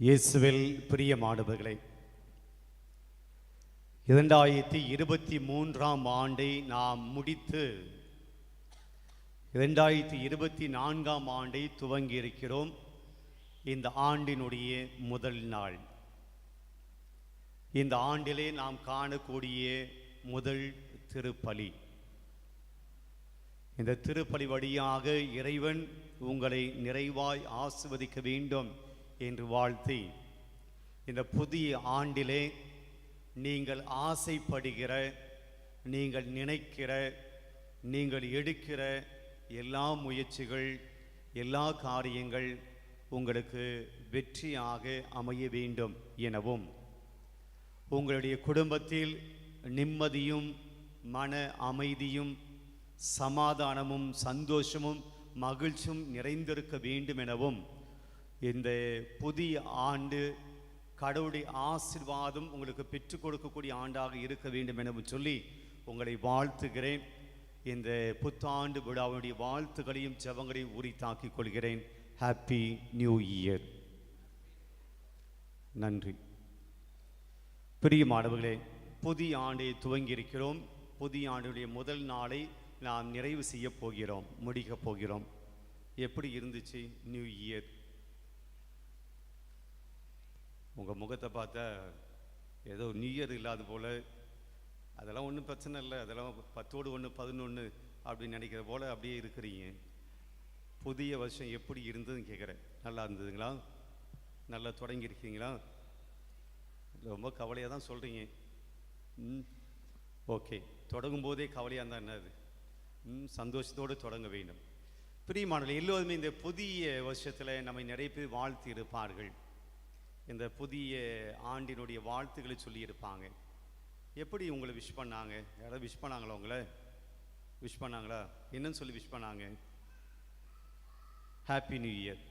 இயேசுவில் பிரியமானவர்களே இரண்டாயிரத்தி இருபத்தி மூன்றாம் ஆண்டை நாம் முடித்து இரண்டாயிரத்தி இருபத்தி நான்காம் ஆண்டை துவங்கி இருக்கிறோம் இந்த ஆண்டினுடைய முதல் நாள். இந்த ஆண்டிலே நாம் காணக்கூடிய முதல் திருப்பலி. இந்த திருப்பலி வழியாக இறைவன் உங்களை நிறைவாய் ஆசிர்வதிக்க வேண்டும். என்று வாழ்த்தி இந்த புதிய ஆண்டிலே நீங்கள் ஆசைப்படுகிற நீங்கள் நினைக்கிற நீங்கள் எடுக்கிற எல்லா முயற்சிகள் எல்லா காரியங்கள் உங்களுக்கு வெற்றியாக அமைய வேண்டும் எனவும் உங்களுடைய குடும்பத்தில் நிம்மதியும் மன அமைதியும் சமாதானமும் சந்தோஷமும் மகிழ்ச்சியும் நிறைந்திருக்க வேண்டும் எனவும் இந்த புதிய ஆண்டு கடவுளுடைய ஆசிர்வாதம் உங்களுக்கு பெற்றுக் கொடுக்கக்கூடிய ஆண்டாக இருக்க வேண்டும் எனவும் சொல்லி உங்களை வாழ்த்துகிறேன். இந்த புத்தாண்டு விழாவுடைய வாழ்த்துக்களையும் ஜெபங்களையும் உரித்தாக்கிக் கொள்கிறேன். ஹாப்பி நியூ இயர் நன்றி. பிரியமானவர்களே புதிய ஆண்டை துவங்கி இருக்கிறோம் புதிய ஆண்டுடைய முதல் நாளை நாம் நிறைவு செய்ய போகிறோம் முடிக்கப் போகிறோம். எப்படி இருந்துச்சு? நியூ இயர் உங்கள் முகத்தை பார்த்தா ஏதோ நியூ இயர் இல்லாத போல். அதெல்லாம் ஒன்றும் பிரச்சனை இல்லை. அதெல்லாம் பத்தோடு ஒன்று பதினொன்று அப்படின்னு நினைக்கிற போல் அப்படியே இருக்கிறீங்க. புதிய வருஷம் எப்படி இருந்ததுன்னு கேட்குறேன் நல்லா இருந்ததுங்களா? நல்லா தொடங்கியிருக்கீங்களா? ரொம்ப கவலையாக தான் சொல்கிறீங்க ம் ஓகே. தொடங்கும் போதே கவலையாக இருந்தால் என்னது ம் சந்தோஷத்தோடு தொடங்க வேண்டும். பிரியமானவர்கள் எல்லோருமே இந்த புதிய வருஷத்தில் நம்மை நிறைய பேர் வாழ்த்தி இருப்பார்கள் இந்த புதிய ஆண்டினுடைய வாழ்த்துக்களை சொல்லியிருப்பாங்க. எப்படி உங்களை விஷ் பண்ணாங்க? யாராவது விஷ் பண்ணாங்களா உங்களை? விஷ் பண்ணாங்களா? என்னன்னு சொல்லி விஷ் பண்ணாங்க? ஹாப்பி நியூ இயர்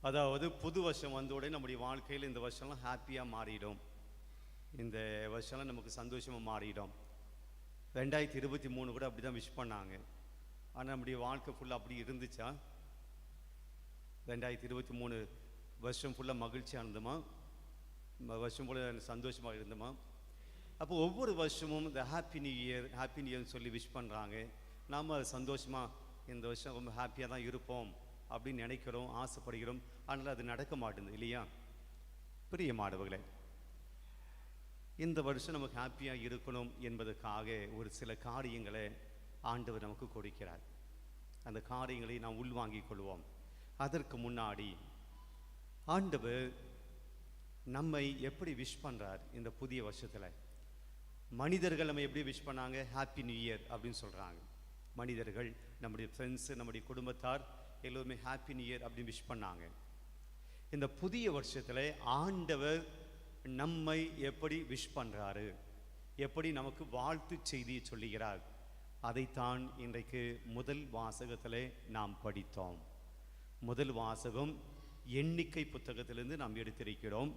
அதாவது புது வருஷம் வந்த உடனே நம்முடைய வாழ்க்கையில் இந்த வருஷம்லாம் ஹாப்பியாக மாறிடும். இந்த வருஷம்லாம் நமக்கு சந்தோஷமாக மாறிடும். ரெண்டாயிரத்தி இருபத்தி மூணு கூட அப்படி தான் விஷ் பண்ணாங்க. ஆனால் நம்முடைய வாழ்க்கை ஃபுல்லாக அப்படி இருந்துச்சா? ரெண்டாயிரத்தி இருபத்தி மூணு வருஷம் ஃபுல்லாக மகிழ்ச்சியாக இருந்தோமா வருஷம் ஃபுல்லாக சந்தோஷமாக இருந்தோமா. அப்போ ஒவ்வொரு வருஷமும் இந்த happy new year happy new இயர்னு சொல்லி விஷ் பண்ணுறாங்க நாம் சந்தோஷமாக இந்த வருஷம் ரொம்ப ஹாப்பியாக தான் இருப்போம் அப்படின்னு நினைக்கிறோம் ஆசைப்படுகிறோம். ஆனால் அது நடக்க மாட்டேங்குது இல்லையா? பிரிய மாணவர்களே இந்த வருஷம் நமக்கு ஹாப்பியாக இருக்கணும் என்பதற்காக ஒரு சில காரியங்களை ஆண்டவர் நமக்கு கொடுக்கிறார். அந்த காரியங்களை நாம் உள்வாங்கிக் கொள்வோம். அதற்கு முன்னாடி ஆண்டவர் நம்மை எப்படி விஷ் பண்ணுறார் இந்த புதிய வருஷத்தில்? மனிதர்கள் நம்ம எப்படி விஷ் பண்ணாங்க? ஹாப்பி நியூ இயர் அப்படின்னு சொல்கிறாங்க மனிதர்கள் நம்முடைய ஃப்ரெண்ட்ஸு நம்முடைய குடும்பத்தார் எல்லோருமே ஹாப்பி நியூ இயர் அப்படின்னு விஷ் பண்ணாங்க. இந்த புதிய வருஷத்தில் ஆண்டவர் நம்மை எப்படி விஷ் பண்ணுறாரு எப்படி நமக்கு வாழ்த்து செய்தியை சொல்லுகிறார்? அதைத்தான் இன்றைக்கு முதல் வாசகத்தில் நாம் படித்தோம். முதல் வாசகம் எண்ணிக்கை புத்தகத்திலிருந்து நாம் எடுத்திருக்கிறோம்.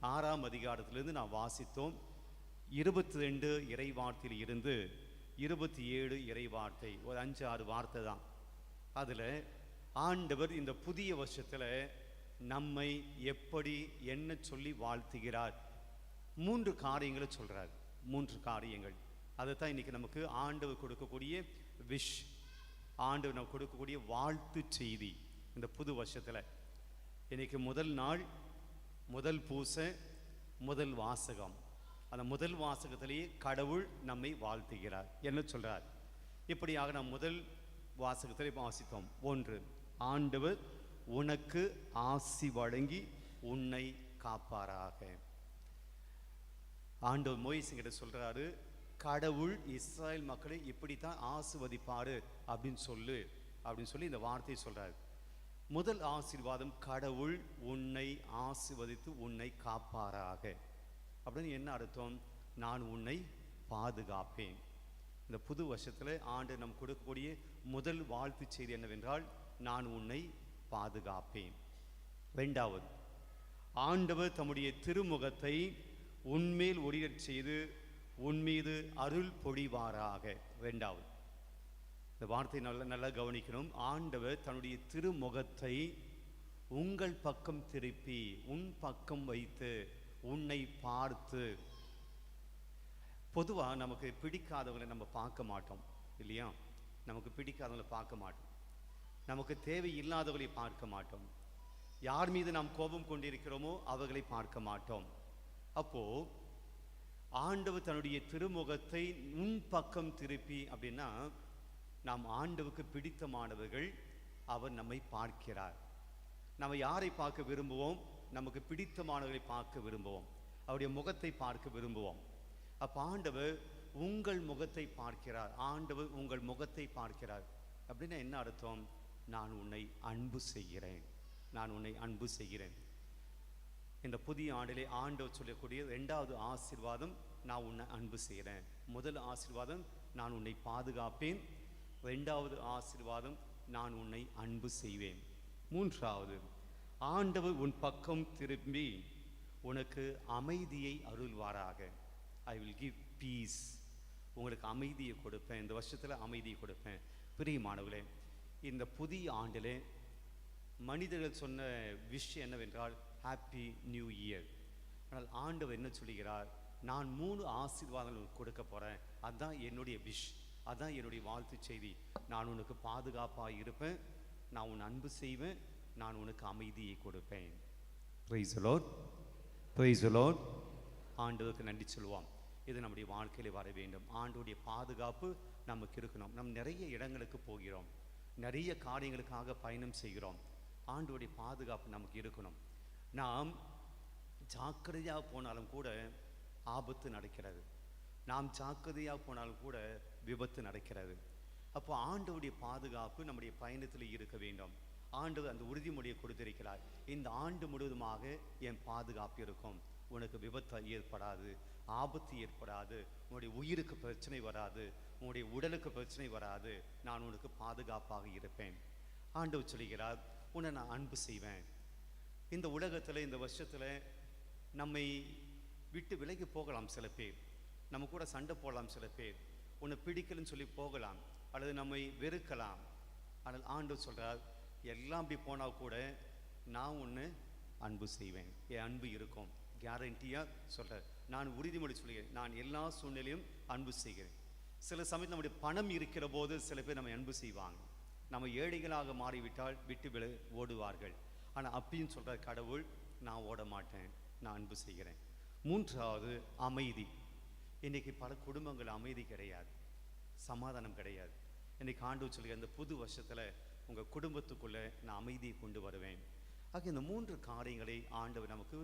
ஆறாம் அதிகாரத்திலிருந்து நாம் வாசித்தோம். இருபத்தி ரெண்டு இறைவார்த்தையில் இருந்து இருபத்தி ஏழு இறைவார்த்தை ஒரு அஞ்சு ஆறு வார்த்தை தான். அதில் ஆண்டவர் இந்த புதிய வருஷத்தில் நம்மை எப்படி என்ன சொல்லி வாழ்த்துகிறார். மூன்று காரியங்களை சொல்கிறார் மூன்று காரியங்கள். அதைத்தான் இன்னைக்கு நமக்கு ஆண்டவர் கொடுக்கக்கூடிய விஷ் ஆண்டவர் நமக்கு கொடுக்கக்கூடிய வாழ்த்து செய்தி இந்த புது வருஷத்தில். இன்னைக்கு முதல் நாள் முதல் பூசை முதல் வாசகம். அந்த முதல் வாசகத்திலேயே கடவுள் நம்மை வாழ்த்துகிறார். என்ன சொல்கிறார் இப்படியாக நாம் முதல் வாசகத்திலே வாசித்தோம். ஒன்று ஆண்டவர் உனக்கு ஆசி வழங்கி உன்னை காப்பாராக. ஆண்டவர் மோயிசங்கிட்ட சொல்கிறாரு கடவுள் இஸ்ராயல் மக்களை இப்படித்தான் ஆசிர்வதிப்பாரு அப்படின்னு சொல்லு அப்படின்னு சொல்லி இந்த வார்த்தையை சொல்கிறாரு முதல் ஆசீர்வாதம் கடவுள் உன்னை ஆசிர்வதித்து உன்னை காப்பாராக. அப்படின்னு என்ன அர்த்தம்? நான் உன்னை பாதுகாப்பேன். இந்த புது வருஷத்துல ஆண்டு நம் கொடுக்கக்கூடிய முதல் வாழ்த்து செய்தி என்னவென்றால் நான் உன்னை பாதுகாப்பேன். ரெண்டாவது ஆண்டவர் தம்முடைய திருமுகத்தை உன்மேல் ஒளிரச் செய்து உன்மீது அருள் பொழிவாராக. ரெண்டாவது இந்த வார்த்தை நல்லா நல்லா கவனிக்கணும். ஆண்டவர் தன்னுடைய திருமுகத்தை உங்கள் பக்கம் திருப்பி உன் பக்கம் வைத்து உன்னை பார்த்து. பொதுவாக நமக்கு பிடிக்காதவங்களை நம்ம பார்க்க மாட்டோம் இல்லையா? நமக்கு பிடிக்காதவங்களை பார்க்க மாட்டோம். நமக்கு தேவை இல்லாதவர்களை பார்க்க மாட்டோம். யார் மீது நாம் கோபம் கொண்டிருக்கிறோமோ அவர்களை பார்க்க மாட்டோம். அப்போ ஆண்டவர் தன்னுடைய திருமுகத்தை உன் பக்கம் திருப்பி அப்படின்னா நாம் ஆண்டவுக்கு பிடித்தமானவர்கள் அவர் நம்மை பார்க்கிறார். நம்ம யாரை பார்க்க விரும்புவோம்? நமக்கு பிடித்தமானவர்களை பார்க்க விரும்புவோம். அவருடைய முகத்தை பார்க்க விரும்புவோம். அப்போ ஆண்டவர் உங்கள் முகத்தை பார்க்கிறார். ஆண்டவர் உங்கள் முகத்தை பார்க்கிறார். அப்படின்னா என்ன அர்த்தம்? நான் உன்னை அன்பு செய்கிறேன். நான் உன்னை அன்பு செய்கிறேன். இந்த புதிய ஆண்டிலே ஆண்டவர் சொல்லக்கூடிய ரெண்டாவது ஆசீர்வாதம் நான் உன்னை அன்பு செய்கிறேன். முதல் ஆசீர்வாதம் நான் உன்னை பாதுகாப்பேன். ரெண்டாவது ஆசீர்வாதம் நான் உன்னை அன்பு செய்வேன். மூன்றாவது ஆண்டவர் உன் பக்கம் திரும்பி உனக்கு அமைதியை அருள்வாராக. ஐ வில் கிவ் பீஸ் உங்களுக்கு அமைதியை கொடுப்பேன். இந்த வருஷத்தில் அமைதியை கொடுப்பேன். பிரியமானவர்களே இந்த புதிய ஆண்டில் மனிதர்கள் சொன்ன விஷயம் என்னவென்றால் ஹாப்பி நியூ இயர் ஆனால் ஆண்டவர் என்ன சொல்லுகிறார்? நான் மூணு ஆசீர்வாதங்கள் கொடுக்க போகிறேன் அதுதான் என்னுடைய விஷ் அதான் என்னுடைய வாழ்த்து செய்தி. நான் உனக்கு பாதுகாப்பாக இருப்பேன். நான் உன் அன்பு செய்வேன். நான் உனக்கு அமைதியை கொடுப்பேன். ப்ரைஸ் லோட் ப்ரைஸ் ஆண்டவருக்கு நன்றி சொல்லுவோம். இது நம்முடைய வாழ்க்கையில் வர வேண்டும். ஆண்டுடைய பாதுகாப்பு நமக்கு இருக்கணும். நம் நிறைய இடங்களுக்கு போகிறோம். நிறைய காரியங்களுக்காக பயணம் செய்கிறோம். ஆண்டுடைய பாதுகாப்பு நமக்கு இருக்கணும். நாம் ஜாக்கிரதையாக போனாலும் கூட ஆபத்து நடக்கிறது. நாம் ஜாக்கிரதையாக போனாலும் கூட விபத்து நடக்கிறது. அப்போ ஆண்டவுடைய பாதுகாப்பு நம்முடைய பயணத்தில் இருக்க வேண்டும். ஆண்டு அந்த உறுதிமொழியை கொடுத்திருக்கிறார். இந்த ஆண்டு முழுவதுமாக என் பாதுகாப்பு இருக்கும். உனக்கு விபத்து ஏற்படாது ஆபத்து ஏற்படாது உன்னுடைய உயிருக்கு பிரச்சனை வராது உன்னுடைய உடலுக்கு பிரச்சனை வராது நான் உனக்கு பாதுகாப்பாக இருப்பேன். ஆண்டவர் சொல்கிறார் உன்னை நான் அன்பு செய்வேன். இந்த உலகத்தில் இந்த வருஷத்தில் நம்மை விட்டு விலகி போகலாம் சில பேர். நம்ம கூட சண்டை போடலாம் சில பேர். உன்னை பிடிக்கலன்னு சொல்லி போகலாம் அல்லது நம்மை வெறுக்கலாம். ஆனால் ஆண்டு சொல்கிறார் எல்லாம் அப்படி போனால் கூட நான் ஒன்று அன்பு செய்வேன். என் அன்பு இருக்கும். கேரண்டியாக சொல்கிறார் நான் உறுதிமொழி சொல்கிறேன். நான் எல்லா சூழ்நிலையும் அன்பு செய்கிறேன். சில சமயத்தில் நம்முடைய பணம் இருக்கிற போது சில பேர் நம்ம அன்பு செய்வாங்க. நம்ம ஏழைகளாக மாறிவிட்டால் விட்டு வில ஓடுவார்கள். ஆனால் அப்பயும் சொல்கிற கடவுள் நான் ஓட மாட்டேன் நான் அன்பு செய்கிறேன். மூன்றாவது அமைதி. இன்னைக்கு பல குடும்பங்கள் அமைதி கிடையாது சமாதானம் கிடையாது. இன்னைக்கு ஆண்டு சொல்லுங்க இந்த புது வருஷத்தில் உங்கள் குடும்பத்துக்குள்ளே நான் அமைதியை கொண்டு வருவேன். ஆக இந்த மூன்று காரியங்களை ஆண்டவர் நமக்கு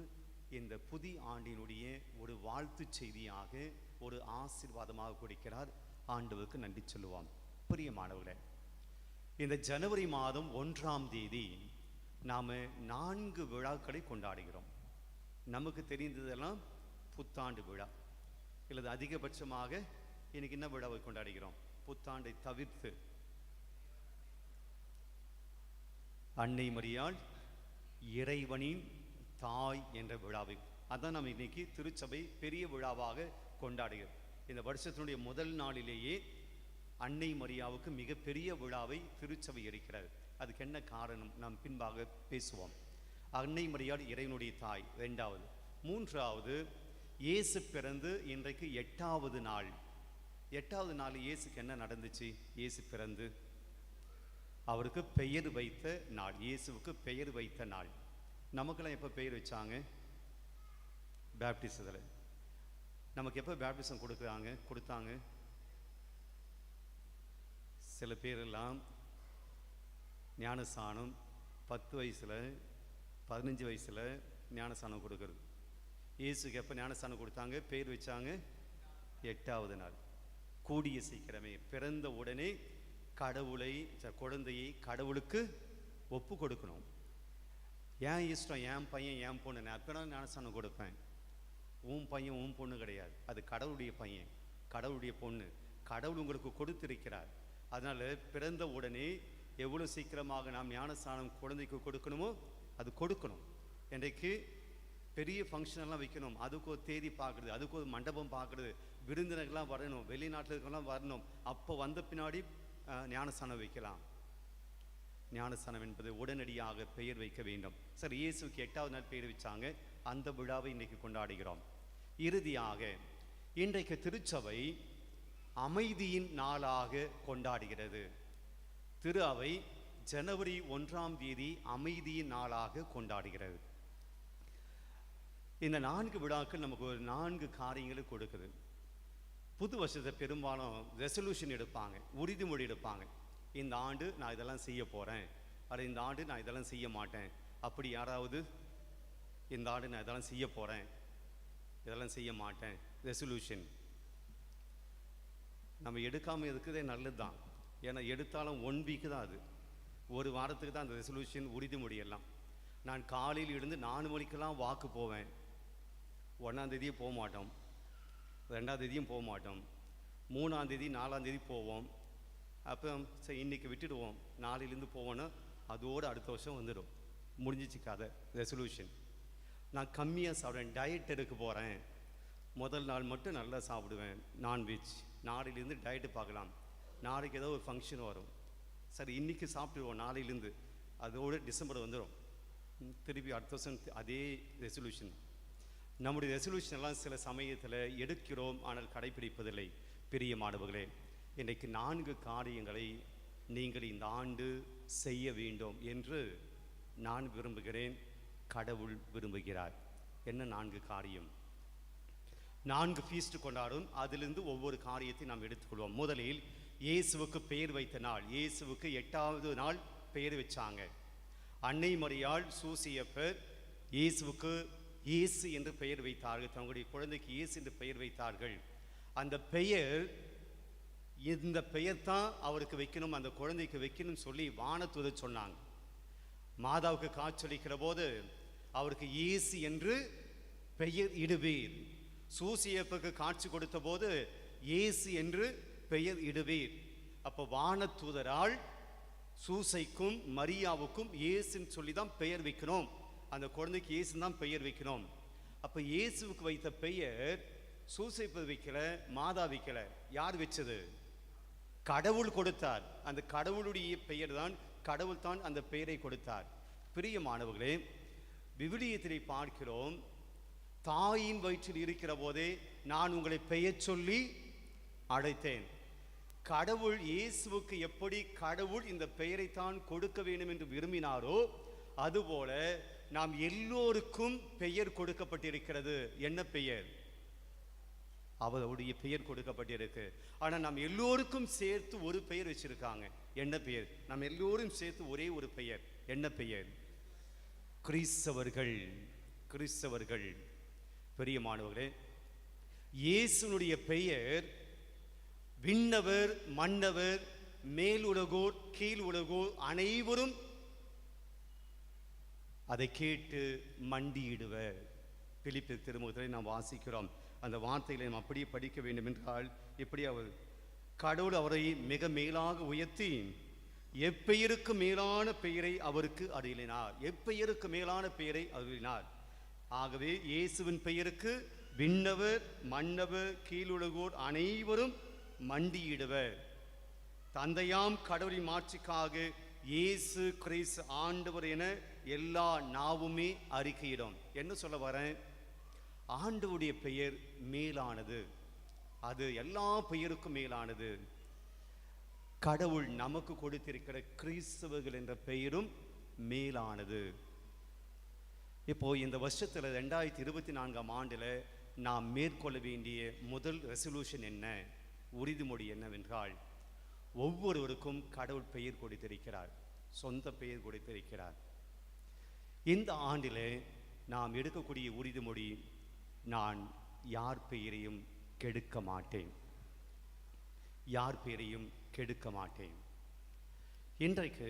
இந்த புதிய ஆண்டினுடைய ஒரு வாழ்த்து செய்தியாக ஒரு ஆசீர்வாதமாக கொடுக்கிறார். ஆண்டவருக்கு நன்றி சொல்லுவான் பிரியமானவர்களே இந்த ஜனவரி மாதம் ஒன்றாம் தேதி நாம் நான்கு விழாக்களை கொண்டாடுகிறோம். நமக்கு தெரிந்ததெல்லாம் புத்தாண்டு விழா. அல்லது அதிகபட்சமாக இன்னைக்கு என்ன விழாவை கொண்டாடுகிறோம். புத்தாண்டை தவிர்த்து. அன்னை மரியாள் இறைவனின் தாய் என்ற விழாவை. அதான் நம்ம இன்னைக்கு திருச்சபை பெரிய விழாவாக கொண்டாடுகிறோம். இந்த வருஷத்தினுடைய முதல் நாளிலேயே அன்னை மரியாவுக்கு மிகப்பெரிய விழாவை திருச்சபை இருக்கிறது அதுக்கு என்ன காரணம்? நாம் பின்பாக பேசுவோம். அன்னை மரியாள் இறைவனுடைய தாய். ரெண்டாவது மூன்றாவது இயேசு பிறந்து இன்றைக்கு எட்டாவது நாள். எட்டாவது நாள் இயேசுக்கு என்ன நடந்துச்சு? இயேசு பிறந்து. அவருக்கு பெயர் வைத்த நாள். இயேசுவுக்கு பெயர் வைத்த நாள். நமக்கெல்லாம் எப்போ பெயர் வச்சாங்க? பேப்டிசத்தில். நமக்கு எப்போ பேப்டிசம் கொடுக்குறாங்க? கொடுத்தாங்க. சில பேரெல்லாம் ஞானசானம் பத்து வயசில் பதினஞ்சு வயசில் ஞானசானம் கொடுக்கறது. இயேசுக்கு எப்போ ஞானஸ்தானம் கொடுத்தாங்க? பேர் வச்சாங்க? எட்டாவது நாள். கூடிய சீக்கிரமே. பிறந்த உடனே கடவுளை ச- குழந்தையை கடவுளுக்கு ஒப்பு கொடுக்கணும். ஏன் இஷ்டம்? என் பையன் என் பொண்ணு? நான் எப்போ ஞானஸ்தானம் கொடுப்பேன். உன் பையன் உன் பொண்ணு கிடையாது. அது கடவுளுடைய பையன் கடவுளுடைய பொண்ணு. கடவுள் உங்களுக்கு கொடுத்திருக்கிறார். அதனால் பிறந்த உடனே எவ்வளோ சீக்கிரமாக நாம் ஞானஸ்தானம் குழந்தைக்கு கொடுக்கணுமோ அது கொடுக்கணும். இன்றைக்கு பெரிய ஃபங்க்ஷன் எல்லாம் வைக்கணும். அதுக்கு ஒரு தேதி பார்க்குறது அதுக்கு ஒரு மண்டபம் பார்க்குறது விருந்தினர்கள்லாம் வரணும் வெளிநாட்டில் இருக்கலாம் வரணும். அப்போ வந்த பின்னாடி ஞானஸ்தானம் வைக்கலாம். ஞானஸ்தானம் என்பது உடனடியாக பெயர் வைக்க வேண்டும். சார் இயேசுக்கு எட்டாவது நாள் பெயர் வச்சாங்க. அந்த விழாவை இன்னைக்கு கொண்டாடுகிறோம். இறுதியாக இன்றைக்கு திருச்சபை அமைதியின் நாளாக கொண்டாடுகிறது. திரு அவை ஜனவரி ஒன்றாம் தேதி அமைதியின் நாளாக கொண்டாடுகிறது. இந்த நான்கு விழாக்கள் நமக்கு ஒரு நான்கு காரியங்களை கொடுக்குது. புது வருஷத்தை பெரும்பாலும் ரெசல்யூஷன் எடுப்பாங்க உறுதிமொழி எடுப்பாங்க. இந்த ஆண்டு நான் இதெல்லாம் செய்ய போகிறேன் அது இந்த ஆண்டு நான் இதெல்லாம் செய்ய மாட்டேன். அப்படி யாராவது இந்த ஆண்டு நான் இதெல்லாம் செய்ய போகிறேன் இதெல்லாம் செய்ய மாட்டேன். ரெசல்யூஷன் நம்ம எடுக்காமல் இருக்கிறதே நல்லது தான் ஏன்னா எடுத்தாலும் ஒன் வீக்கு தான் அது. ஒரு வாரத்துக்கு தான் அந்த ரெசல்யூஷன் உறுதிமொழி எல்லாம். நான் காலையில் எழுந்து நாலு மணிக்கெல்லாம் வாக்கு போவேன். ஒன்றாந்தேதியும் போக மாட்டோம் ரெண்டாந்தேதியும் போக மாட்டோம் மூணாந்தேதி நாலாந்தேதி போவோம். அப்போ சரி இன்றைக்கி விட்டுடுவோம். நாளையிலேருந்து போவோன்னா அதோடு அடுத்த வருஷம் வந்துடும். முடிஞ்சிச்சு கதை ரெசல்யூஷன் நான் கம்மியாக சாப்பிடுவேன். டயட் எடுக்க போகிறேன் முதல் நாள் மட்டும் நல்லா சாப்பிடுவேன். நான்வெஜ் நாளையிலேருந்து டயட்டு பார்க்கலாம். நாளைக்கு ஏதோ ஒரு ஃபங்க்ஷன் வரும். சரி இன்றைக்கி சாப்பிட்டுருவோம். நாளையிலேருந்து. அதோடு டிசம்பர் வந்துடும் திருப்பி அடுத்த வருஷம் அதே ரெசல்யூஷன் நம்முடைய ரெசல்யூஷன் எல்லாம் சில சமயத்தில் எடுக்கிறோம் ஆனால் கடைபிடிப்பதில்லை பிரியமானவர்களே இன்றைக்கு நான்கு காரியங்களை நீங்கள் இந்த ஆண்டு செய்ய வேண்டும் என்று நான் விரும்புகிறேன். கடவுள் விரும்புகிறார். என்ன நான்கு காரியம்? நான்கு ஃபீஸ்ட் கொண்டாடும். அதிலிருந்து ஒவ்வொரு காரியத்தையும் நாம் எடுத்துக்கொள்வோம். முதலில் இயேசுவுக்கு பெயர் வைத்த நாள். இயேசுவுக்கு எட்டாவது நாள் பெயர் வச்சாங்க. அன்னை மரியாள் சூசியப்பர் இயேசுவுக்கு இயேசு என்று பெயர் வைத்தார்கள். தங்களுடைய குழந்தைக்கு இயேசு என்று பெயர் வைத்தார்கள். அந்த பெயர் இந்த பெயர் தான் அவருக்கு வைக்கணும் அந்த குழந்தைக்கு வைக்கணும்னு சொல்லி வானத்துவத சொன்னாங்க. மாதாவுக்கு காய்ச்சலிக்கிற போது அவருக்கு இயேசு என்று பெயர் இடுவீர். சூசியப்புக்கு காட்சி கொடுத்த போது இயேசு என்று பெயர் இடுவீர். அப்போ வானத்தூதரால் சூசைக்கும் மரியாவுக்கும் இயேசுன்னு சொல்லி தான் பெயர் வைக்கணும். அந்த குழந்தைக்கு இயேசு தான் பெயர் வைக்கணும். அப்போ இயேசுவுக்கு வைத்த பெயர் சூசைப்பது வைக்கல மாதா வைக்கல. யார் வச்சது? கடவுள் கொடுத்தார். அந்த கடவுளுடைய பெயர் தான் கடவுள் தான் அந்த பெயரை கொடுத்தார். பிரிய மாணவர்களே விவிலியத்திலே பார்க்கிறோம் தாயின் வயிற்றில் இருக்கிற போதே நான் உங்களை பெயர் சொல்லி அழைத்தேன். கடவுள் இயேசுவுக்கு எப்படி கடவுள் இந்த பெயரைத்தான் கொடுக்க வேண்டும் என்று விரும்பினாரோ அதுபோல நாம் எல்லோருக்கும் பெயர் கொடுக்கப்பட்டிருக்கிறது. என்ன பெயர்? அவருடைய பெயர் கொடுக்கப்பட்டிருக்கு. ஆனா நாம் எல்லோருக்கும் சேர்த்து ஒரு பெயர் வச்சிருக்காங்க. என்ன பெயர்? நாம் எல்லோரும் சேர்த்து ஒரே ஒரு பெயர். என்ன பெயர்? கிறிஸ்தவர்கள். கிறிஸ்தவர்கள். பெரிய மாணவர்களே இயேசுனுடைய பெயர் விண்ணவர் மன்னவர் மேல் உலகோர் கீழ் உலகோர் அனைவரும் அதை கேட்டு மண்டியிடுவர் பிலிப்பு திருமுகத்தை நாம் வாசிக்கிறோம். அந்த வார்த்தைகளை நாம் அப்படியே படிக்க வேண்டும் என்றால் இப்படி அவர் கடவுள் அவரை மிக மேலாக உயர்த்தி எப்பெயருக்கு மேலான பெயரை அவருக்கு அருளினார். எப்பெயருக்கு மேலான பெயரை அருளினார். ஆகவே இயேசுவின் பெயருக்கு விண்ணவர் மன்னவர் கீழுலகோர் அனைவரும் மண்டியிடுவர். தந்தையாம் கடவுளின் மாட்சிக்காக இயேசு கிறிஸ்து ஆண்டவர் என எல்லா நாவுமே அறிக்கையிடும். என்ன சொல்ல வரேன்? ஆண்டவுடைய பெயர் மேலானது. அது எல்லா பெயருக்கும் மேலானது. கடவுள் நமக்கு கொடுத்திருக்கிற கிறிஸ்தவர்கள் என்ற பெயரும் மேலானது. இப்போ இந்த வருஷத்துல ரெண்டாயிரத்தி இருபத்தி நான்காம் ஆண்டுல நாம் மேற்கொள்ள வேண்டிய முதல் ரெசல்யூஷன் என்ன? உறுதிமொழி என்னவென்றால் ஒவ்வொருவருக்கும் கடவுள் பெயர் கொடுத்திருக்கிறார். சொந்த பெயர் கொடுத்திருக்கிறார். இந்த ஆண்டிலே நாம் எடுக்கக்கூடிய உறுதிமொழி நான் யார் பெயரையும் கெடுக்க மாட்டேன். யார் பெயரையும் கெடுக்க மாட்டேன். இன்றைக்கு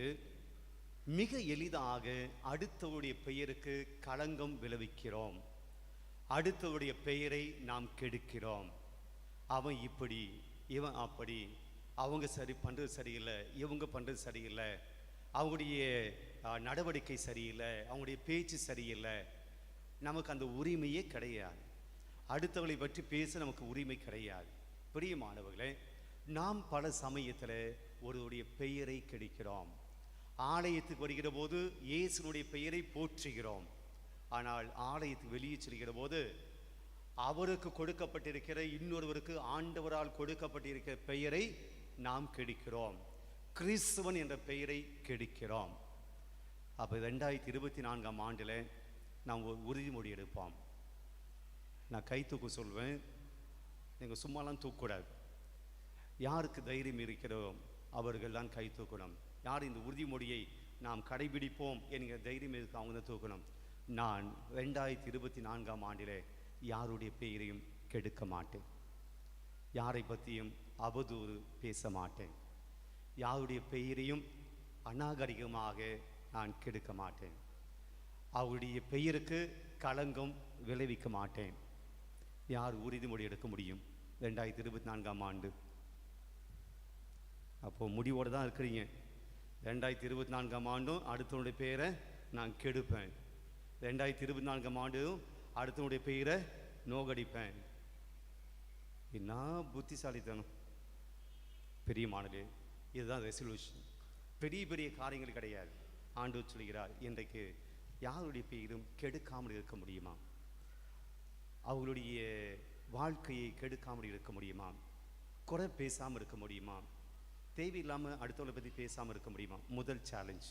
மிக எளிதாக அடுத்தவருடைய பெயருக்கு களங்கம் விளைவிக்கிறோம். அடுத்தவருடைய பெயரை நாம் கெடுக்கிறோம். அவன் இப்படி இவன் அப்படி அவங்க சரி பண்ணுறது சரியில்லை இவங்க பண்ணுறது சரியில்லை அவங்களுடைய நடவடிக்கை சரியில்லை அவங்களுடைய பேச்சு சரியில்லை. நமக்கு அந்த உரிமையே கிடையாது. அடுத்தவளை பற்றி பேச நமக்கு உரிமை கிடையாது. பெரிய மாணவர்களே நாம் பல சமயத்தில் ஒருவருடைய பெயரை கெடுக்கிறோம். ஆலயத்துக்கு வருகிற போது இயேசுனுடைய பெயரை போற்றுகிறோம். ஆனால் ஆலயத்துக்கு வெளியே செல்கிற போது அவருக்கு கொடுக்கப்பட்டிருக்கிற இன்னொருவருக்கு ஆண்டவரால் கொடுக்கப்பட்டிருக்கிற பெயரை நாம் கெடுக்கிறோம். கிறிஸ்துவன் என்ற பெயரை கெடுக்கிறோம். அப்போ ரெண்டாயிரத்தி இருபத்தி நான்காம் ஆண்டில் நாம் ஒரு உறுதிமொழி எடுப்போம். நான் கை தூக்க சொல்வேன். நீங்கள் சும்மாலாம் தூக்கக்கூடாது. யாருக்கு தைரியம் இருக்கிறதோ அவர்கள் தான் கை தூக்கணும். யார் இந்த உறுதிமொழியை நாம் கடைபிடிப்போம் என்கிற தைரியம் இருக்கு அவங்க தான் தூக்கணும்? நான் ரெண்டாயிரத்தி இருபத்தி நான்காம் ஆண்டில் யாருடைய பெயரையும் கெடுக்க மாட்டேன். யாரை பற்றியும் அவதூறு பேச மாட்டேன். யாருடைய பெயரையும் அநாகரிகமாக நான் கெடுக்க மாட்டேன். அவருடைய பெயருக்கு களங்கம் விளைவிக்க மாட்டேன். யார் உறுதிமொழி எடுக்க முடியும்? ரெண்டாயிரத்தி இருபத்தி நான்காம் ஆண்டு. அப்போ முடிவோடு தான் இருக்கிறீங்க. ரெண்டாயிரத்தி இருபத்தி நான்காம் ஆண்டும் அடுத்தவனுடைய பெயரை நான் கெடுப்பேன். ரெண்டாயிரத்தி இருபத்தி நான்காம் ஆண்டும் அடுத்தவனுடைய பெயரை நோகடிப்பேன். என்ன புத்திசாலித்தனம். பெரிய மாடலு இதுதான் ரெசல்யூஷன் பெரிய பெரிய காரியங்கள் கிடையாது. ஆண்டு சொல்கிறார் இன்றைக்கு யாருடைய பெயரும் கெடுக்காமல் இருக்க முடியுமா? அவர்களுடைய வாழ்க்கையை கெடுக்காமல் இருக்க முடியுமா? குறை பேசாமல் இருக்க முடியுமா? தேவையில்லாமல் அடுத்தவளை பற்றி பேசாமல் இருக்க முடியுமா? முதல் சேலஞ்ச்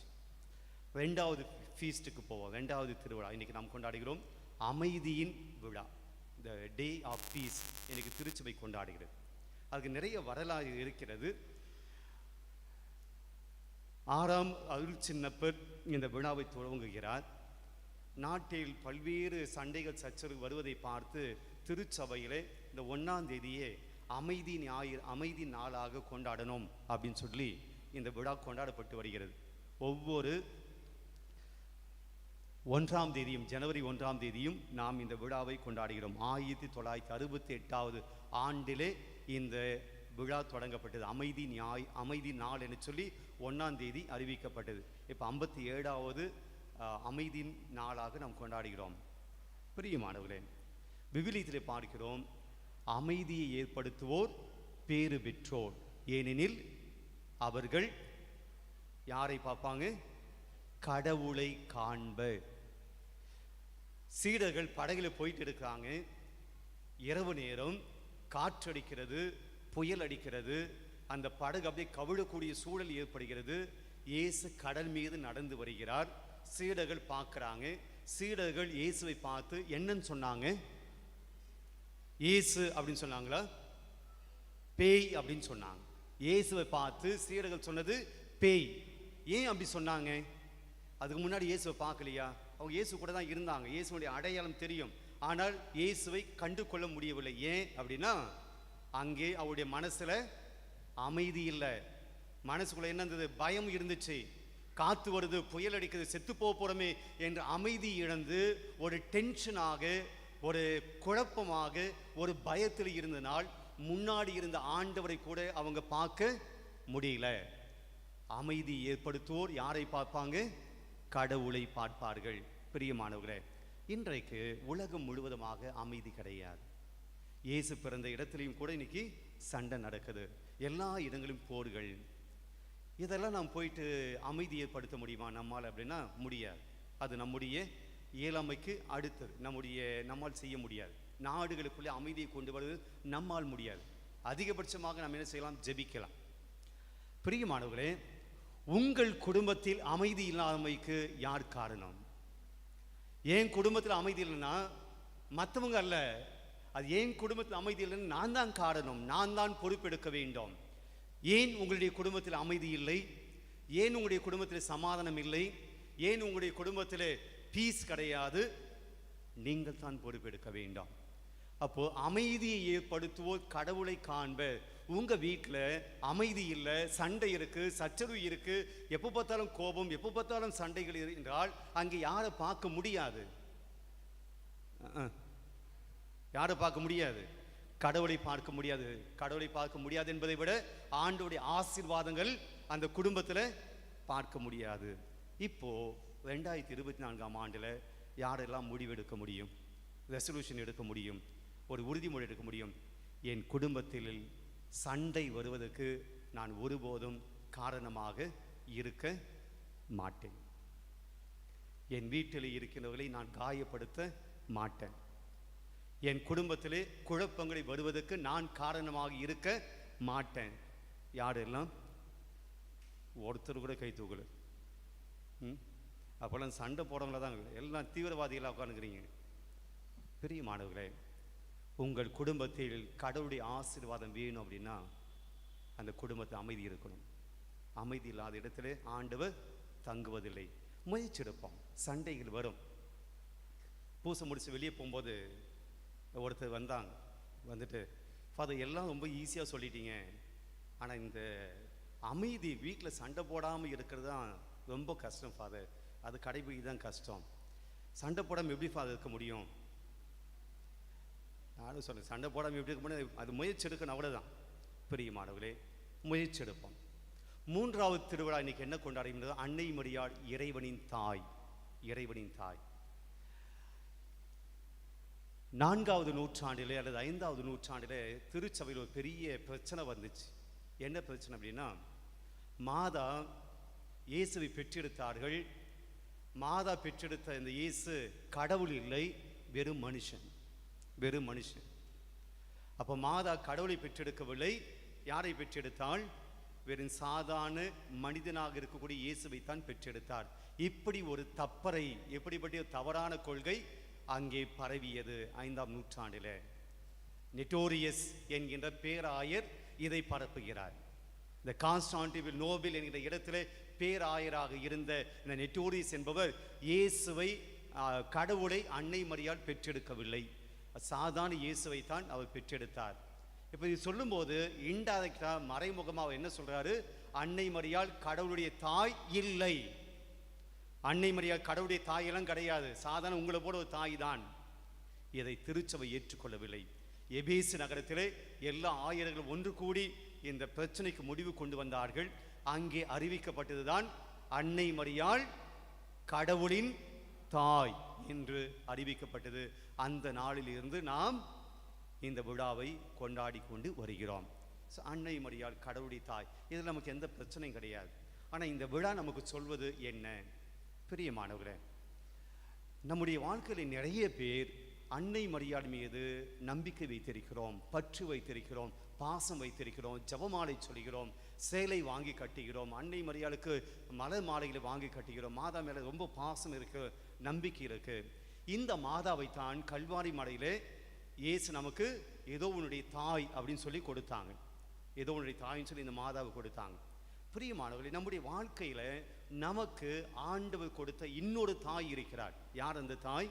ரெண்டாவது ஃபீஸ்ட்டுக்கு போவோம். ரெண்டாவது திருவிழா. இன்னைக்கு நாம் கொண்டாடுகிறோம் அமைதியின் விழா. த டே ஆஃப் பீஸ் இன்னைக்கு திருச்சபை கொண்டாடுகிறது. அதுக்கு நிறைய வரலாறு இருக்கிறது. ஆறாம் அருள் சின்னப்பர் இந்த விழாவை துவங்குகிறார். நாட்டில் பல்வேறு சண்டைகள் சச்சரவு வருவதை பார்த்து திருச்சபையிலே இந்த ஒன்றாம் தேதியே அமைதி ஞாயிறு அமைதி நாளாக கொண்டாடணும் அப்படின்னு சொல்லி இந்த விழா கொண்டாடப்பட்டு வருகிறது. ஒவ்வொரு ஒன்றாம் தேதியும் ஜனவரி ஒன்றாம் தேதியும் நாம் இந்த விழாவை கொண்டாடுகிறோம். ஆயிரத்தி தொள்ளாயிரத்தி அறுபத்தி எட்டாவது ஆண்டிலே இந்த விழா தொடங்கப்பட்டது. அமைதி நியாய் அமைதி நாள் என்று சொல்லி ஒன்றாம் தேதி அறிவிக்கப்பட்டது. இப்போ ஐம்பத்தி ஏழாவது அமைதி நாளாக நாம் கொண்டாடுகிறோம். பிரியமானவர்களே விவிலியத்தில் பார்க்கிறோம் அமைதியை ஏற்படுத்துவோர் பேறு பெற்றோர். ஏனெனில் அவர்கள் யாரை பார்ப்பாங்க? கடவுளை காண்ப. சீடர்கள் படகுல போயிட்டு இருக்காங்க இரவு நேரம் காற்றடிக்கிறது. புயல் அடிக்கிறது அந்த படகு அப்படியே கவிழக்கூடிய சூழல் ஏற்படுகிறது. இயேசு கடல் மீது நடந்து வருகிறார். சீடர்கள் பார்க்குறாங்க. சீடர்கள் இயேசுவை பார்த்து என்னன்னு சொன்னாங்க? இயேசு அப்படின்னு சொன்னாங்களா? பேய் அப்படின்னு சொன்னாங்க. இயேசுவை பார்த்து சீடர்கள் சொன்னது பேய். ஏன் அப்படி சொன்னாங்க? அதுக்கு முன்னாடி இயேசுவை பார்க்கலையா? அவங்க இயேசு கூட தான் இருந்தாங்க. இயேசுடைய அடையாளம் தெரியும். ஆனால் இயேசுவை கண்டு கொள்ள முடியவில்லை. ஏன் அப்படின்னா அங்கே அவருடைய மனசுல அமைதி இல்லை. மனசுக்குள்ள என்ன இருந்தது? பயம் இருந்துச்சு. காத்து வருது புயல் அடிக்குது செத்து போக போகிறோமே என்று அமைதி இழந்து ஒரு டென்ஷனாக ஒரு குழப்பமாக ஒரு பயத்தில் இருந்தனால் முன்னாடி இருந்த ஆண்டவரை கூட அவங்க பார்க்க முடியல. அமைதி ஏற்படுத்துவோர் யாரை பார்ப்பாங்க? கடவுளை பார்ப்பார்கள். பிரியமானவர்களே இன்றைக்கு உலகம் முழுவதுமாக அமைதி கிடையாது. இயேசு பிறந்த இடத்துலையும் கூட இன்னைக்கு சண்டை நடக்குது. எல்லா இடங்களிலும் போர்கள். இதெல்லாம் நாம் போயிட்டு அமைதியை படுத்த முடியுமா நம்மால் அப்படின்னா முடியாது. அது நம்முடைய இயலாமைக்கு அடுத்தது நம்முடைய நம்மால் செய்ய முடியாது. நாடுகளுக்குள்ளே அமைதியை கொண்டு வருவது நம்மால் முடியாது. அதிகபட்சமாக நாம் என்ன செய்யலாம்? ஜெபிக்கலாம். பிரியமானவர்களே உங்கள் குடும்பத்தில் அமைதி இல்லாமைக்கு யார் காரணம்? என் குடும்பத்தில் அமைதி இல்லைன்னா மற்றவங்க அல்ல. அது ஏன் குடும்பத்தில் அமைதி இல்லைன்னு நான் தான் காரணம். நான் தான் பொறுப்பெடுக்க வேண்டும். ஏன் உங்களுடைய குடும்பத்தில் அமைதி இல்லை? ஏன் உங்களுடைய குடும்பத்தில் சமாதானம் இல்லை? ஏன் உங்களுடைய குடும்பத்தில் பீஸ் கிடையாது? நீங்கள் தான் பொறுப்பெடுக்க வேண்டாம். அப்போ அமைதியை ஏற்படுத்துவோர் கடவுளை காண்ப. உங்க வீட்டில் அமைதி இல்லை சண்டை இருக்கு சச்சரவு இருக்கு. எப்போ பார்த்தாலும் கோபம் எப்போ பார்த்தாலும் சண்டைகள் என்றால் அங்கே யாரை பார்க்க முடியாது? யாரை பார்க்க முடியாது. கடவுளை பார்க்க முடியாது. கடவுளை பார்க்க முடியாது என்பதை விட ஆண்டோடைய ஆசீர்வாதங்கள் அந்த குடும்பத்தில் பார்க்க முடியாது. இப்போ ரெண்டாயிரத்தி இருபத்தி நான்காம் ஆண்டில் யாரெல்லாம் முடிவெடுக்க முடியும்? ரெசல்யூஷன் எடுக்க முடியும்? ஒரு உறுதிமொழி எடுக்க முடியும்? என் குடும்பத்தில் சண்டை வருவதற்கு நான் ஒருபோதும் காரணமாக இருக்க மாட்டேன். என் வீட்டில் இருக்கிறவர்களை நான் காயப்படுத்த மாட்டேன். என் குடும்பத்திலே குழப்பங்களை வருவதற்கு நான் காரணமாக இருக்க மாட்டேன். யாரெல்லாம்? ஒருத்தர் கூட கை தூக்கல. ம்? அப்போல்லாம் சண்டை போடுறவங்கள தான் எல்லாம் தீவிரவாதிகளாக உட்காந்துக்கிறீங்க பெரிய மாணவர்களே உங்கள் குடும்பத்தில் கடவுளுடைய ஆசீர்வாதம் வேணும் அப்படின்னா அந்த குடும்பத்தை அமைதி இருக்கணும். அமைதி இல்லாத இடத்துல ஆண்டவர் தங்குவதில்லை. முயற்சி எடுப்போம். சண்டைகள் வரும். பூசை முடித்து வெளியே போகும்போது ஒருத்தர் வந்தாங்க வந்துட்டு ஃபாதர் எல்லாம் ரொம்ப ஈஸியாக சொல்லிட்டீங்க. ஆனால் இந்த அமைதி வீட்டில் சண்டை போடாமல் இருக்கிறது தான் ரொம்ப கஷ்டம் ஃபாதர். அது கடைபிடி தான் கஷ்டம். சண்டை போடாமல் எப்படி ஃபாதர் இருக்க முடியும்? நானும் சொன்னேன் சண்டை போடாமல் எப்படி இருக்க முடியும்? அது முயற்சி எடுக்கணும் அவ்வளோதான் பெரிய மாணவர்களே முயற்சி எடுப்போம். மூன்றாவது திருவிழா இன்னைக்கு என்ன கொண்டாடுகின்றது? அன்னை மரியாள் இறைவனின் தாய். இறைவனின் தாய். நான்காவது நூற்றாண்டிலே அல்லது ஐந்தாவது நூற்றாண்டிலே திருச்சபையில் ஒரு பெரிய பிரச்சனை வந்துச்சு. என்ன பிரச்சனை அப்படின்னா மாதா இயேசுவை பெற்றெடுத்தார்கள். மாதா பெற்றெடுத்த இந்த இயேசு கடவுள் இல்லை வெறும் மனுஷன் வெறும் மனுஷன். அப்போ மாதா கடவுளை பெற்றெடுக்கவில்லை யாரை பெற்றெடுத்தால்? வெறும் சாதாரண மனிதனாக இருக்கக்கூடிய இயேசுவைத்தான் பெற்றெடுத்தார். இப்படி ஒரு தப்பறை எப்படிப்பட்ட தவறான கொள்கை அங்கே பரவியது ஐந்தாம் நூற்றாண்டிலே. நெட்டோரியஸ் என்கின்ற பேராயர் இதை பரப்புகிறார். இந்த கான்ஸ்டான்டிபிள் நோபில் என்கிற இடத்திலே பேராயராக இருந்த இந்த நெட்டோரியஸ் என்பவர் இயேசுவை கடவுளை அன்னை மரியால் பெற்றெடுக்கவில்லை. சாதாரண இயேசுவை தான் அவர் பெற்றெடுத்தார். இப்போ இது சொல்லும்போது இன்டைரக்டா மறைமுகமாக அவர் என்ன சொல்கிறாரு அன்னை மரியால் கடவுளுடைய தாய் இல்லை. அன்னை மரியா கடவுளுடைய தாயெல்லாம் கிடையாது. சாதாரண உங்களை போல ஒரு தாய் தான் இதை திருச்சபை ஏற்றுக்கொள்ளவில்லை. எபேசு நகரத்திலே எல்லா ஆயர்களும் ஒன்று கூடி இந்த பிரச்சனைக்கு முடிவு கொண்டு வந்தார்கள். அங்கே அறிவிக்கப்பட்டதுதான் அன்னை மரியாள் கடவுளின் தாய் என்று அறிவிக்கப்பட்டது. அந்த நாளிலிருந்து நாம் இந்த விழாவை கொண்டாடி கொண்டு வருகிறோம். ஸோ அன்னை மரியாள் கடவுளுடைய தாய். இதில் நமக்கு எந்த பிரச்சனையும் கிடையாது. ஆனால் இந்த விழா நமக்கு சொல்வது என்ன? பிரியமானவர்களே நம்முடைய வாழ்க்கையில் நிறைய பேர் அன்னை மரியாள் மீது நம்பிக்கை வைத்திருக்கிறோம் பற்று வைத்திருக்கிறோம் பாசம் வைத்திருக்கிறோம் ஜபமாலை சொல்கிறோம் சேலை வாங்கி கட்டுகிறோம் அன்னை மரியாளுக்கு மலர் மாலைகளை வாங்கி கட்டுகிறோம் மாதா மேலே ரொம்ப பாசம் இருக்கு நம்பிக்கை இருக்கு. இந்த மாதாவை தான் கல்வாரி மலையிலே இயேசு நமக்கு ஏதோ உன்னுடைய தாய் அப்படின்னு சொல்லி கொடுத்தாங்க. ஏதோ உன்னுடைய தாயின்னு சொல்லி இந்த மாதாவை கொடுத்தாங்க. பிரியமானவர்களே நம்முடைய வாழ்க்கையில நமக்கு ஆண்டவர் கொடுத்த இன்னொரு தாய் இருக்கிறார் யார் அந்த தாய்?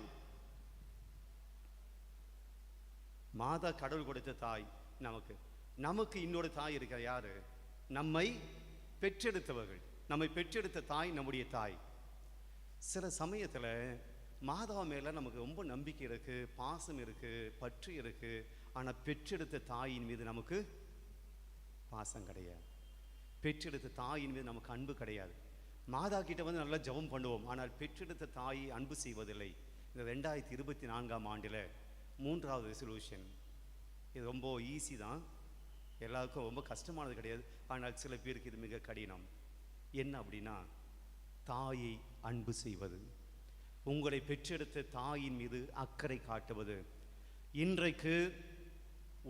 மாதா கடவுள் கொடுத்த தாய் நமக்கு. நமக்கு இன்னொரு தாய் இருக்கிற யாரு? நம்மை பெற்றெடுத்தவர்கள். நம்மை பெற்றெடுத்த தாய் நம்முடைய தாய். சில சமயத்துல மாதா மேல நமக்கு ரொம்ப நம்பிக்கை இருக்கு பாசம் இருக்கு பற்று இருக்கு. ஆனா பெற்றெடுத்த தாயின் மீது நமக்கு பாசம் கிடையாது. பெற்றெடுத்த தாயின் மீது நமக்கு அன்பு கிடையாது. மாதா கிட்ட வந்து நல்லா ஜெபம் பண்ணுவோம். ஆனால் பெற்றெடுத்த தாயை அன்பு செய்வதில்லை. இந்த ரெண்டாயிரத்தி இருபத்தி நான்காம் ஆண்டில் மூன்றாவது ரெசல்யூஷன் இது ரொம்ப ஈஸி தான். எல்லாருக்கும் ரொம்ப கஷ்டமானது கிடையாது. ஆனால் சில பேருக்கு இது மிக கடினம். என்ன அப்படின்னா தாயை அன்பு செய்வது. உங்களை பெற்றெடுத்த தாயின் மீது அக்கறை காட்டுவது. இன்றைக்கு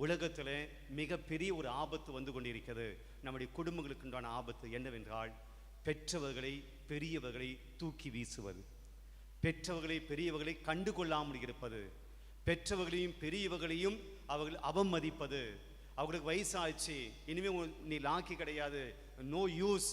உலகத்தில் மிகப்பெரிய ஒரு ஆபத்து வந்து கொண்டிருக்கிறது. நம்முடைய குடும்பங்களுக்கு உண்டான ஆபத்து என்னவென்றால் பெற்றவர்களை பெரியவர்களை தூக்கி வீசுவது. பெற்றவர்களை பெரியவர்களை கண்டு கொள்ளாமல் இருப்பது. பெற்றவர்களையும் பெரியவர்களையும் அவர்கள் அவமதிப்பது. அவங்களுக்கு வயசாச்சு இனிமேல் நீ லாக்கி கிடையாது. நோ யூஸ்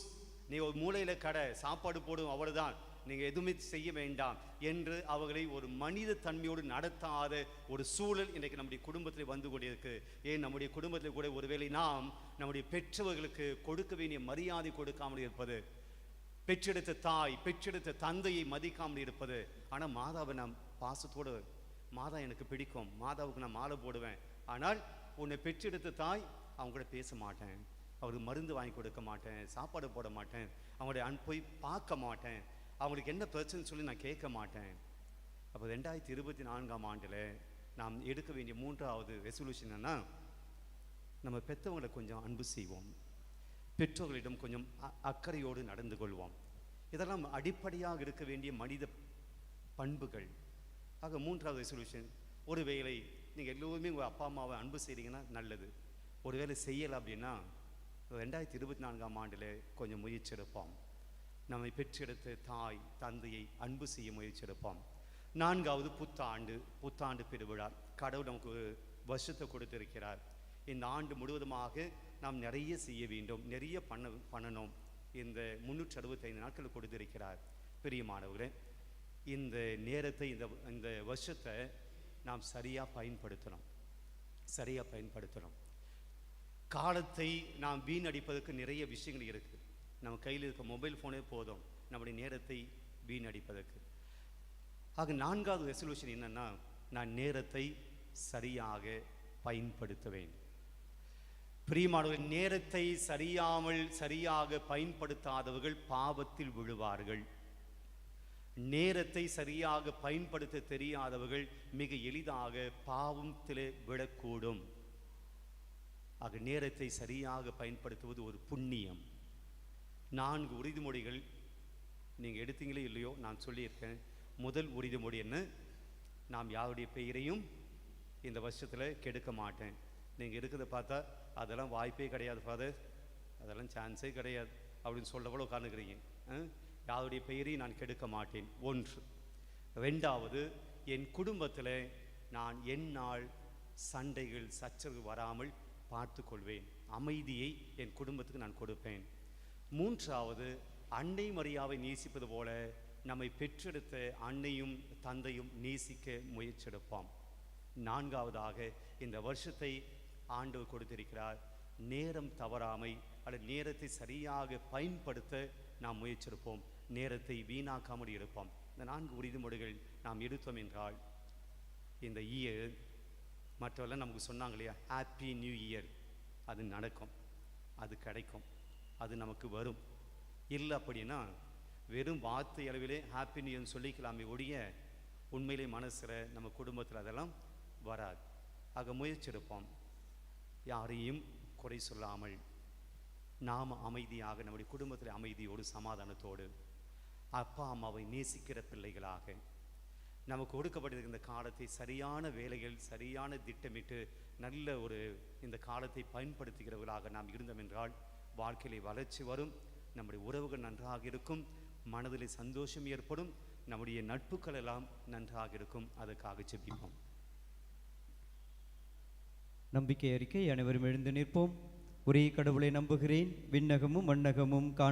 நீ ஒரு மூளையில் கடை. சாப்பாடு போடும் அவ்வளோதான் நீங்கள் எதுவுமே செய்ய வேண்டாம் என்று அவர்களை ஒரு மனித தன்மையோடு நடத்தாத ஒரு சூழல் இன்றைக்கு நம்முடைய குடும்பத்தில் வந்து கொண்டிருக்கு. ஏன்? நம்முடைய குடும்பத்தில் கூட ஒருவேளை நாம் நம்முடைய பெற்றவர்களுக்கு கொடுக்க வேண்டிய மரியாதை கொடுக்காமல் இருப்பது பெற்றெடுத்த தாய் பெற்றெடுத்த தந்தையை மதிக்காமல் இருப்பது. ஆனால் மாதாவை நான் பாசத்தோடு மாதா எனக்கு பிடிக்கும் மாதாவுக்கு நான் மாலை போடுவேன். ஆனால் உன்னை பெற்றெடுத்த தாய் அவங்க கூட பேச மாட்டேன். அவருக்கு மருந்து வாங்கி கொடுக்க மாட்டேன் சாப்பாடு போட மாட்டேன். அவங்களுடைய அன் போய் பார்க்க மாட்டேன். அவங்களுக்கு என்ன பிரச்சனைன்னு சொல்லி நான் கேட்க மாட்டேன். அப்போ ரெண்டாயிரத்தி இருபத்தி நான்காம் ஆண்டில் நாம் எடுக்க வேண்டிய மூன்றாவது ரெசல்யூஷன் என்னன்னா நம்ம பெற்றவங்களை கொஞ்சம் அன்பு செய்வோம். பெற்றோர்களிடம் கொஞ்சம் அ- அக்கறையோடு நடந்து கொள்வோம். இதெல்லாம் அடிப்படையாக இருக்க வேண்டிய மனித பண்புகள். ஆக மூன்றாவது ரெசல்யூஷன் ஒருவேளை நீங்கள் எல்லோருமே உங்கள் அப்பா அம்மாவை அன்பு செய்கிறீங்கன்னா நல்லது. ஒருவேளை செய்யலை அப்படின்னா ரெண்டாயிரத்தி இருபத்தி நான்காம் ஆண்டில் கொஞ்சம் முயற்சி எடுப்போம். நம்மை பெற்றெடுத்த தாய் தந்தையை அன்பு செய்ய முயற்சி எடுப்போம் நான்காவது புத்தாண்டு புத்தாண்டு பெருவிழா. கடவுள் நமக்கு வருஷத்தை கொடுத்திருக்கிறார். இந்த ஆண்டு முழுவதுமாக நாம் நிறைய செய்ய வேண்டும் நிறைய பண்ண பண்ணணும். இந்த முன்னூற்றி அறுபத்தைந்து நாட்கள் கொடுத்திருக்கிறார். பிரியமானவர்களே இந்த நேரத்தை இந்த இந்த வருஷத்தை நாம் சரியாக பயன்படுத்தணும். சரியாக பயன்படுத்தணும். காலத்தை நாம் வீணடிப்பதற்கு நிறைய விஷயங்கள் இருக்குது நம்ம கையில் இருக்க மொபைல் ஃபோனே போதும். நம்முடைய நேரத்தை வீணடிப்பதற்கு. ஆக நான்காவது ரெசல்யூஷன் என்னன்னா நான் நேரத்தை சரியாக பயன்படுத்துவேன். பிரியமானவர்கள் நேரத்தை சரியாமல் சரியாக பயன்படுத்தாதவர்கள் பாவத்தில் விழுவார்கள். நேரத்தை சரியாக பயன்படுத்த தெரியாதவர்கள் மிக எளிதாக பாவத்திலே விழக்கூடும். ஆக நேரத்தை சரியாக பயன்படுத்துவது ஒரு புண்ணியம். நான்கு உறுதிமொழிகள் நீங்கள் எடுத்தீங்களே இல்லையோ நான் சொல்லியிருக்கேன். முதல் உறுதிமொழி என்ன? நாம் யாருடைய பெயரையும் இந்த வருஷத்தில் கெடுக்க மாட்டேன். நீங்கள் இருக்கிறத பார்த்தா அதெல்லாம் வாய்ப்பே கிடையாது ஃபாதர் அதெல்லாம் சான்ஸே கிடையாது அப்படின்னு சொல்லவளோ உட்காந்துக்கிறீங்க யாருடைய பெயரையும் நான் கெடுக்க மாட்டேன். ஒன்று. ரெண்டாவது என் குடும்பத்தில் நான் என் நாள் சண்டைகள் சச்சரவு வராமல் பார்த்து கொள்வேன் அமைதியை என் குடும்பத்துக்கு நான் கொடுப்பேன். மூன்றாவது அன்னை மரியாவை நேசிப்பது போல நம்மை பெற்றெடுத்த அன்னையும் தந்தையும் நேசிக்க முயற்சியெடுப்போம். நான்காவதாக இந்த வருஷத்தை ஆண்டு கொடுத்திருக்கிறார். நேரம் தவறாமை அல்லது நேரத்தை சரியாக பயன்படுத்த நாம் முயற்சிருப்போம் நேரத்தை வீணாக்காமல் இருப்போம் இந்த நான்கு உறுதிமொழிகள் நாம் எடுத்தோம் என்றால் இந்த இயர் மற்றவெல்லாம் நமக்கு சொன்னாங்க இல்லையா? ஹாப்பி நியூ இயர் அது நடக்கும். அது கிடைக்கும். அது நமக்கு வரும். இல்லை அப்படின்னா வெறும் வார்த்தை அளவிலே ஹாப்பி நியூ சொல்லிக்கலாமே ஒழிய உண்மையிலே மனசில் நம்ம குடும்பத்தில் அதெல்லாம் வராது. ஆக முயற்சிருப்போம் யாரையும் குறை சொல்லாமல் நாம் அமைதியாக நம்முடைய குடும்பத்தில் அமைதியோடு சமாதானத்தோடு அப்பா அம்மாவை நேசிக்கிற பிள்ளைகளாக நமக்கு கொடுக்கப்பட்டிருக்கிற இந்த காலத்தை சரியான வேலைகள் சரியான திட்டமிட்டு நல்ல ஒரு இந்த காலத்தை பயன்படுத்துகிறவர்களாக நாம் இருந்தோம் என்றால் வாழ்க்கையிலே வளர்ச்சி வரும். நம்முடைய உறவுகள் நன்றாக இருக்கும். மனதிலே சந்தோஷம் ஏற்படும். நம்முடைய நட்புகள் எல்லாம் நன்றாக இருக்கும். அதற்காக செபிப்போம் நம்பிக்கை அறிக்கை அனைவரும் எழுந்து நிற்போம். ஒரே கடவுளை நம்புகிறேன். விண்ணகமும் மண்ணகமும் காண்